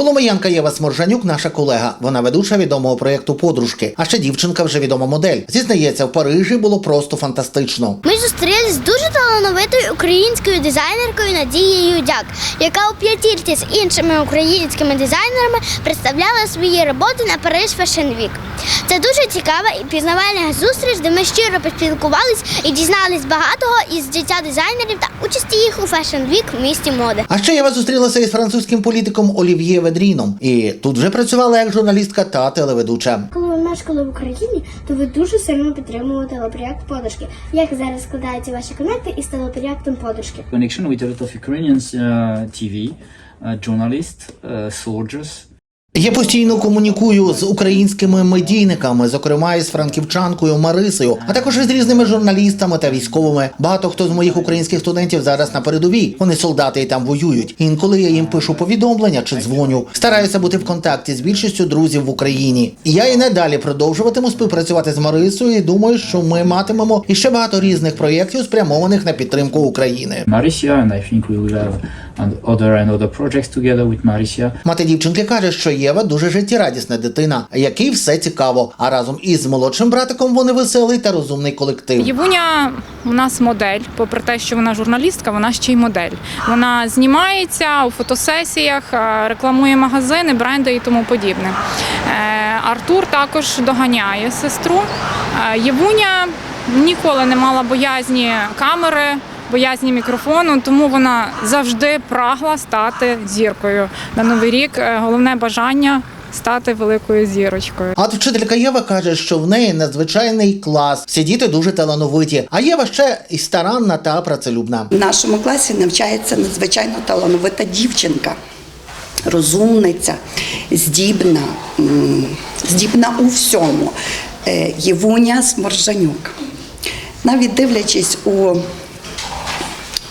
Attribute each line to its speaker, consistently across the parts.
Speaker 1: Коломиянка Єва Сморжанюк, наша колега. Вона ведуча відомого проєкту Подружки. А ще дівчинка вже відома модель. Зізнається, в Парижі було просто фантастично.
Speaker 2: Ми зустрілись з дуже талановитою українською дизайнеркою Надією Дяк, яка у п'ятірці з іншими українськими дизайнерами представляла свої роботи на Париж Fashion Week. Це дуже цікава і пізнавальна зустріч, де ми щиро поспілкувались і дізнались багатого із життя дизайнерів та участі їх у Fashion Week в місті моди.
Speaker 1: А ще Єва зустрілася із французьким політиком Олів'є Ведріном. І тут вже працювала як журналістка та телеведуча.
Speaker 2: Коли ви мешкали в Україні, то ви дуже сильно підтримували телепроєкт подушки. Як зараз складаються ваші конекти із телепроєктом подушки?
Speaker 3: connection with a lot of Ukrainians uh, TV, uh, journalists, uh, soldiers.
Speaker 1: Я постійно комунікую з українськими медійниками, зокрема із франківчанкою Марисою, а також із різними журналістами та військовими. Багато хто з моїх українських студентів зараз на передовій. Вони солдати і там воюють. Інколи я їм пишу повідомлення чи дзвоню. Стараюся бути в контакті з більшістю друзів в Україні. Я і надалі продовжуватиму співпрацювати з Марисою. І думаю, що ми матимемо іще багато різних проєктів, спрямованих на підтримку України.
Speaker 3: And I think and other and other projects together with Marisia.
Speaker 1: Мати дівчинки каже, що Єва дуже життєрадісна дитина, якій все цікаво. А разом із молодшим братиком вони веселий та розумний колектив.
Speaker 4: Євуня у нас модель, попри те, що вона журналістка, вона ще й модель. Вона знімається у фотосесіях, е, рекламує магазини, бренди і тому подібне. Е, Артур також доганяє сестру. Е, Євуня ніколи не мала боязні камери. Боязні мікрофону, тому вона завжди прагла стати зіркою. На новий рік е, головне бажання стати великою зірочкою.
Speaker 1: А вчителька Єва каже, що в неї надзвичайний клас. Всі діти дуже талановиті. А Єва ще і старанна та працелюбна.
Speaker 5: В нашому класі навчається надзвичайно талановита дівчинка, розумниця, здібна, здібна у всьому. Е, Євуня Сморжанюк. Навіть дивлячись у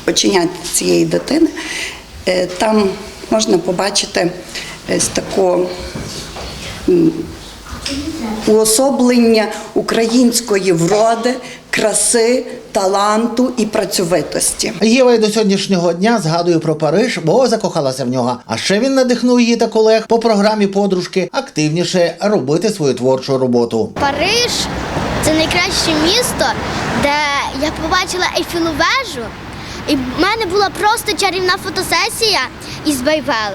Speaker 5: оченят цієї дитини, е, там можна побачити ось таку уособлення української вроди, краси, таланту і працьовитості.
Speaker 1: Єва й до сьогоднішнього дня згадує про Париж, бо закохалася в нього. А ще він надихнув її та колег по програмі подружки активніше робити свою творчу роботу.
Speaker 2: Париж це найкраще місто, де я побачила Ейфелу вежу, і в мене була просто чарівна фотосесія із Байвел.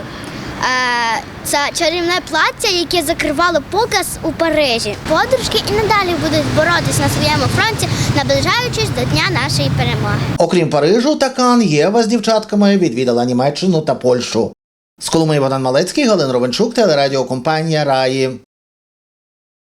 Speaker 2: Е, Це чарівне плаття, яке закривало показ у Парижі. Подружки і надалі будуть боротись на своєму фронті, наближаючись до дня нашої перемоги.
Speaker 1: Окрім Парижу та Кан, Єва з дівчатками відвідала Німеччину та Польщу. З Коломиї Богдан Малецький, Галин Ровенчук, телерадіокомпанія Раї.